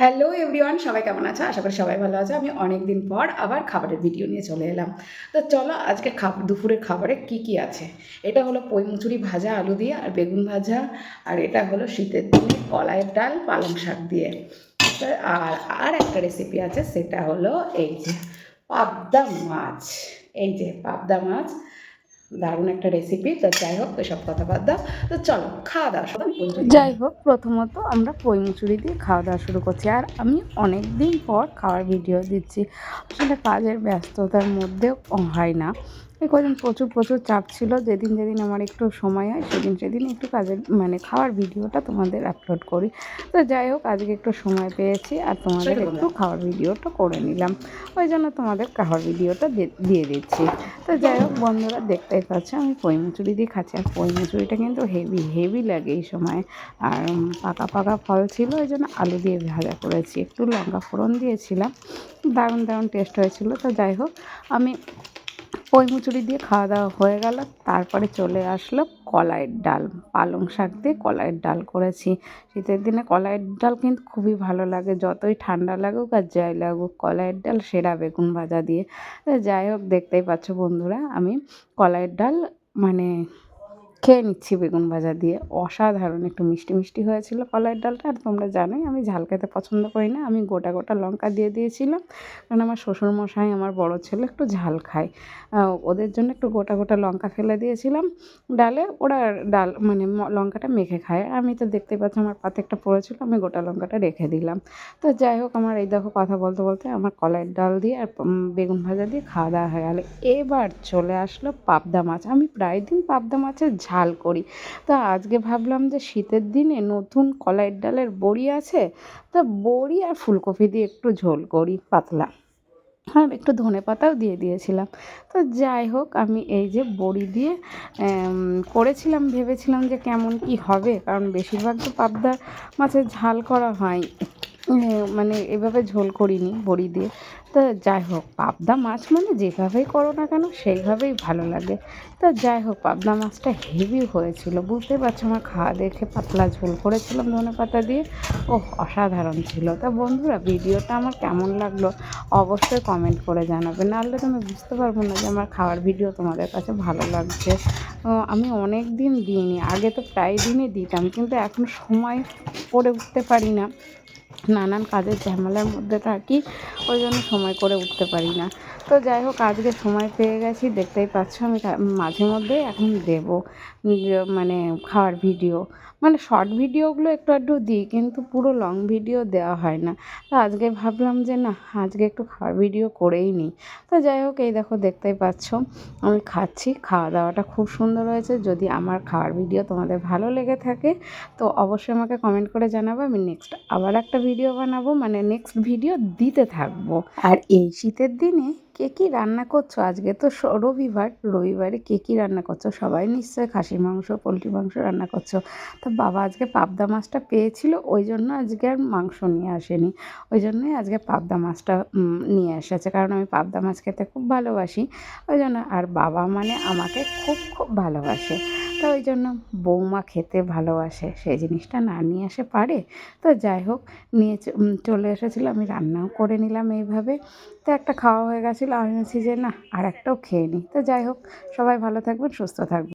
Hello everyone সবাই কেমন আছে? আশা করি সবাই ভালো আছে। আমি অনেক দিন পর আবার খাবারের ভিডিও নিয়ে চলে এলাম। তো চলো আজকে খাব দুপুরের খাবারে কি কি আছে? এটা হলো পই মুচুরি ভাজা, আলু দিয়ে, আর বেগুন ভাজা, আর এটা হলো শীতের দিনে কলাইয়ের ডাল, পালং শাক দিয়ে। আর আর একটা রেসিপি আছে, সেটা হলো এই যে পাবদা মাছ। এই যে পাবদা মাছ দারুণ একটা রেসিপি তো যাই হোক, এসব কথা বাদ দাও। তো চলো, খাওয়া দাওয়া যাই হোক, প্রথমত আমরা পই মুচুরি দিয়ে খাওয়া দাওয়া শুরু করছি। আর আমি অনেক দিন পর খাওয়ার ভিডিও দিচ্ছি। আসলে কাজের ব্যস্ততার মধ্যেও হয় না। এই কদিন প্রচুর প্রচুর চাপ ছিল। যেদিন যেদিন আমার একটু সময় হয় সেদিন সেদিন একটু কাজের মানে খাওয়ার ভিডিওটা তোমাদের আপলোড করি। তো যাই হোক আজকে একটু সময় পেয়েছি আর তোমাদের একটু খাওয়ার ভিডিওটা করে নিলাম। ওই জন্য তোমাদের খাওয়ার ভিডিওটা দিয়ে দিচ্ছি। তো যাই হোক বন্ধুরা দেখতেই পাচ্ছ আমি পই মুচুরি দিয়ে খাচ্ছি। আর পই মুচুরিটা কিন্তু হেভি হেভি লাগে এই সময়। আর পাকা পাকা ফল ছিল ওই জন্য আলু দিয়ে ভাজা করেছি। একটু লঙ্কা ফোড়ন দিয়েছিলাম। দারুণ দারুণ টেস্ট হয়েছিল। তো যাই হোক আমি পই মুচুরি দিয়ে খাওয়া দাওয়া হয়ে গেল। তারপরে চলে আসলো কলাইয়ের ডাল। পালং শাক দিয়ে কলাইয়ের ডাল করেছি। শীতের দিনে কলাইয়ের ডাল কিন্তু খুবই ভালো লাগে। যতই ঠান্ডা লাগুক আর যাই লাগুক, কলাইয়ের ডাল সেরা বেগুন ভাজা দিয়ে। যাই হোক, দেখতেই পাচ্ছ বন্ধুরা, আমি কলাইয়ের ডাল মানে খেয়ে নিচ্ছি বেগুন ভাজা দিয়ে। অসাধারণ একটু মিষ্টি মিষ্টি হয়েছিল কলাইয়ের ডালটা আর তোমরা জানোই আমি ঝাল খেতে পছন্দ করি না। আমি গোটা গোটা লঙ্কা দিয়ে দিয়েছিলাম। কারণ আমার শ্বশুরমশাই, আমার বড় ছেলে একটু ঝাল খায়। ওদের জন্য একটু গোটা গোটা লঙ্কা ফেলে দিয়েছিলাম ডালে। ওরা ডাল মানে লঙ্কাটা মেখে খায়। আমি তো দেখতে পাচ্ছি আমার পাতে একটা পড়েছিল আমি গোটা লঙ্কাটা রেখে দিলাম। তো যাই হোক, আমার এই দেখো কথা বলতে বলতে আমার কলাইয়ের ডাল দিয়ে আর বেগুন ভাজা দিয়ে খাওয়া দাওয়া হয়ে গেলো। এবার চলে আসলো পাবদা মাছ। আমি প্রায় দিন পাবদা মাছের ঝাল করি। তো আজকে ভাবলাম যে শীতের দিনে নতুন কলাইয়ের ডালের বড়ি আছে, তা বড়ি আর ফুলকপি দিয়ে একটু ঝোল করি, পাতলা। আর একটু ধনে পাতাও দিয়ে দিয়েছিলাম। তো যাই হোক, আমি এই যে বড়ি দিয়ে করেছিলাম, ভেবেছিলাম যে কেমন কি হবে, কারণ বেশিরভাগ তো পাবদা মাছের ঝাল করা হয় মানে এভাবে ঝোল করিনি বড়ি দিয়ে। তা যাই হোক, পাবদা মাছ মানে যেভাবেই করো না কেন, সেইভাবেই ভালো লাগে। তা যাই হোক, পাবদা মাছটা হেভি হয়েছিল বুঝতে পারছ আমার খাওয়া দেখে পাতলা ঝোল করেছিলাম ধনে পাতা দিয়ে। ও অসাধারণ ছিল। তা বন্ধুরা, ভিডিওটা আমার কেমন লাগল অবশ্যই কমেন্ট করে জানাবে। নাহলে তো আমি বুঝতে পারব না যে আমার খাওয়ার ভিডিও তোমাদের কাছে ভালো লাগছে। আমি অনেক দিন দিইনি, আগে তো প্রায় দিনই দিতাম, কিন্তু এখন সময় করে উঠতে পারি না। নানান কাজের ঝামেলার মধ্যে থাকি ওই জন্য সময় করে উঠতে পারি না। তো যাই হোক, আজকে সময় পেয়ে গেছি। দেখতেই পাচ্ছ, আমি মাঝে মধ্যে এখন দেবো মানে খাওয়ার ভিডিও। মানে শর্ট ভিডিওগুলো একটু একটু দিই, কিন্তু পুরো লং ভিডিও দেওয়া হয় না। তো আজকে ভাবলাম যে না, আজকে একটু খাওয়ার ভিডিও করেই নিই। তো যাই হোক, এই দেখো, দেখতেই পাচ্ছ, আমি খাচ্ছি। খাওয়া দাওয়াটা খুব সুন্দর হয়েছে। যদি আমার খাওয়ার ভিডিও তোমাদের ভালো লেগে থাকে, তো অবশ্যই আমাকে কমেন্ট করে জানাব। আমি নেক্সট আবার একটা ভিডিও বানাবো। মানে নেক্সট ভিডিও দিতে থাকব। আর এই শীতের দিনে কে কী রান্না করছ? আজকে তো রবিবার, রবিবারে কে কী রান্না করছ? সবাই নিশ্চয়ই খাসির মাংস, পোলট্রি মাংস রান্না করছ। তো বাবা আজকে পাবদা মাছটা পেয়েছিল, ওই জন্য আজকে আর মাংস নিয়ে আসেনি। ওই জন্যই আজকে পাবদা মাছটা নিয়ে এসেছে, কারণ আমি পাবদা মাছ খেতে খুব ভালোবাসি। ওই জন্য, আর বাবা মানে আমাকে খুব খুব ভালোবাসে। তো ওই জন্য বৌমা খেতে ভালোবাসে, সেই জিনিসটা না নিয়ে আসে পারে। তো যাই হোক, নিয়ে চলে এসেছিল, আমি রান্নাও করে নিলাম এইভাবে। তো একটা খাওয়া হয়ে গেছিল, আমি বলছি যে না আর একটাও খেয়ে নিই। তো যাই হোক, সবাই ভালো থাকবেন, সুস্থ থাকবেন।